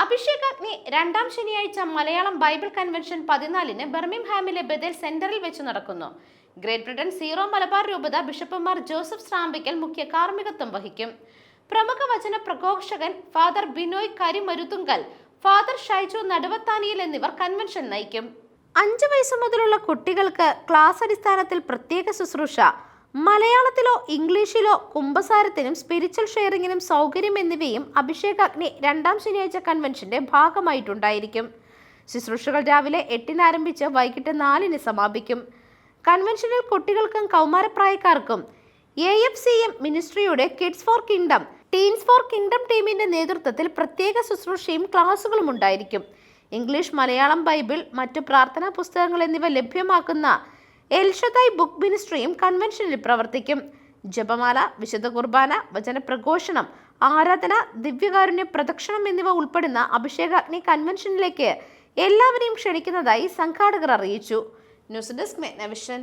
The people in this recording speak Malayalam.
അഭിഷേകാഗ്നി രണ്ടാം ശനിയാഴ്ച മലയാളം ബൈബിൾ കൺവെൻഷൻ പതിനാലിന് ബർമിംഹാമിലെ ബദൽ സെന്ററിൽ വെച്ച് നടക്കുന്നു. ഗ്രേറ്റ് ബ്രിട്ടൻ സീറോ മലബാർ രൂപത ബിഷപ്പുമാർ ജോസഫ് സ്രാമ്പിക്കൽ മുഖ്യ കാർമ്മികത്വം വഹിക്കും. പ്രമുഖ വചന പ്രഘോഷകൻ ഫാദർ ബിനോയ് കരിമരുതുങ്കൽ ഫാദർ ഷൈജു നടുവത്താനിയിൽ എന്നിവർ കൺവെൻഷൻ നയിക്കും. അഞ്ചു വയസ്സ് മുതലുള്ള കുട്ടികൾക്ക് ക്ലാസ് അടിസ്ഥാനത്തിൽ പ്രത്യേക ശുശ്രൂഷ മലയാളത്തിലോ ഇംഗ്ലീഷിലോ കുംഭസാരത്തിനും സ്പിരിച്വൽ ഷെയറിങ്ങിനും സൗകര്യം എന്നിവയും അഭിഷേകാഗ്നി രണ്ടാം ശനിയാഴ്ച കൺവെൻഷന്റെ ഭാഗമായിട്ടുണ്ടായിരിക്കും. ശുശ്രൂഷകൾ രാവിലെ എട്ടിന് ആരംഭിച്ച് വൈകിട്ട് നാലിന് സമാപിക്കും. കൺവെൻഷനിൽ കുട്ടികൾക്കും കൗമാരപ്രായക്കാർക്കും A F C M മിനിസ്ട്രിയുടെ kids for kingdom teens for kingdom ടീമിന്റെ നേതൃത്വത്തിൽ പ്രത്യേക ശുശ്രൂഷയും ക്ലാസുകളും ഉണ്ടായിരിക്കും. ഇംഗ്ലീഷ് മലയാളം ബൈബിൾ മറ്റു പ്രാർത്ഥനാ പുസ്തകങ്ങൾ എന്നിവ ലഭ്യമാക്കുന്ന എൽഷദായ് ബുക്ക് മിനിസ്ട്രിയും കൺവെൻഷനിൽ പ്രവർത്തിക്കും. ജപമാല വിശുദ്ധ കുർബാന വചനപ്രഘോഷണം ആരാധന ദിവ്യകാരുണ്യ പ്രദക്ഷിണം എന്നിവ ഉൾപ്പെടുന്ന അഭിഷേകാഗ്നി കൺവെൻഷനിലേക്ക് എല്ലാവരെയും ക്ഷണിക്കുന്നതായി സംഘാടകർ അറിയിച്ചു. News desk മെഗ്നവിഷൻ